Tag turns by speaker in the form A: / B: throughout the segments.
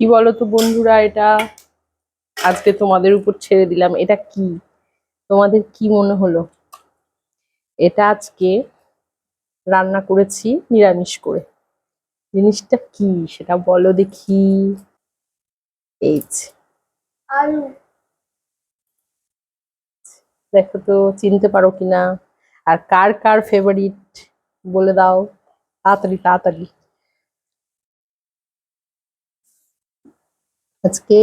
A: কি বলো তো বন্ধুরা এটা আজকে তোমাদের উপর ছেড়ে দিলাম। এটা কি? তোমাদের কি মনে হলো? এটা আজকে রান্না করেছি নিরামিষ করে। জিনিসটা কি সেটা বলো দেখি। এই
B: আলু।
A: দেখো তো চিনতে পারো কিনা। আর কার কার ফেভারিট বলে দাও। তাড়াতাড়ি তাড়াতাড়ি। আজকে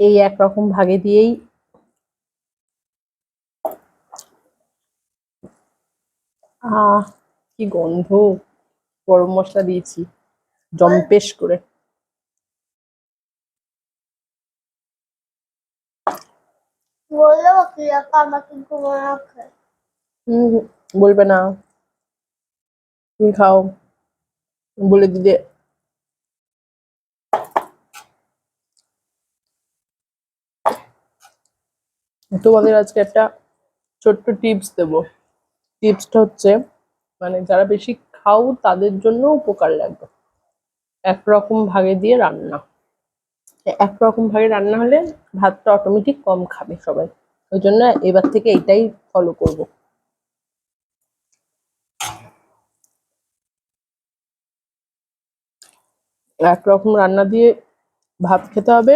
A: এই একরকম ভাগে দিয়েই আহ কি গন্ধ। গরম মশলা দিয়েছি জম্পেশ করে। বলবে না। তুমি খাও। বলে দিলে তোমাদের আজকে একটা ছোট্ট টিপস দেব। টিপসটা হচ্ছে মানে যারা বেশি খাও তাদের জন্য উপকার লাগবে। একরকম ভাগে দিয়ে রান্না। একরকম ভাগে রান্না হলে ভাতটা অটোমেটিক কম খাবে সবাই। ওই জন্য এবার থেকে এটাই ফলো করব। একরকম রান্না দিয়ে ভাত খেতে হবে।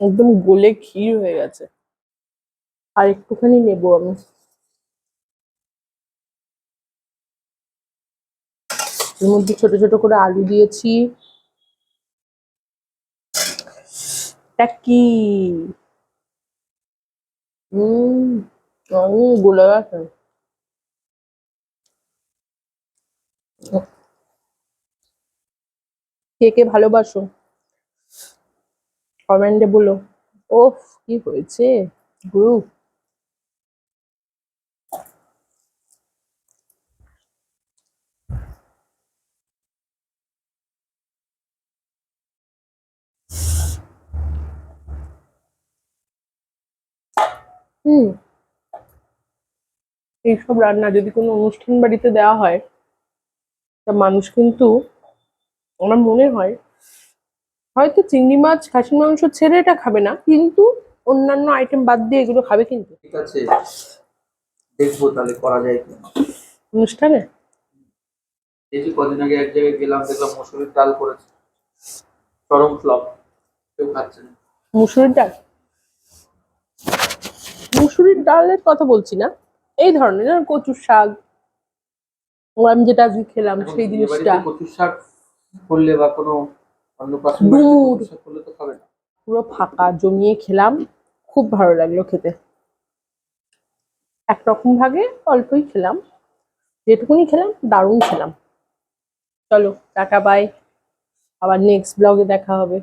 A: একদম গলে ক্ষীর হয়ে গেছে। আর একটুখানি নেব আমি। এর মধ্যে ছোট ছোট করে আলু দিয়েছি। কি? গলে গেছে। কে কে ভালোবাসো? কমেন্টে বলো। ওফ, কি হয়েছে? গ্রুপ হুম। এইসব রান্না যদি কোনো অনুষ্ঠান বাড়িতে দেওয়া হয় তা মানুষ কিন্তু আমার মনে হয় হয়তো চিংড়ি মাছ খাসির মাংস ছেড়ে এটা খাবে না কিন্তু অন্যান্য আইটেম বাদ দিয়ে এগুলো খাবে কিন্তু।
C: ঠিক আছে দেখব তাহলে করা যায় কি
A: অনুষ্ঠানে?
C: এই যে কদিন আগে এক জায়গায় গেলাম দেখলাম মসুরির ডাল করেছে। চরম ফ্লপ কেউ খাচ্ছে না।
A: মুসুরির ডাল? মুসুরির ডালের কথা বলছি না এই ধরনের কচুর শাক ও আমি যেটা আজকে খেলাম সেই জিনিসটা।
C: করলে বা কোনো অন্নপ্রাশন
A: ডুমুর।
C: বাড়িতে কচুর শাক করলে তো খাবে না।
A: পুরো ফাঁকা জমিয়ে খেলাম খুব ভালো লাগল খেতে। একরকম ভাগে অল্পই খেলাম। যেটুকুনি খেলাম দারুণ খেলাম। চলো টাটা বাই আবার নেক্সট ব্লগে দেখা হবে।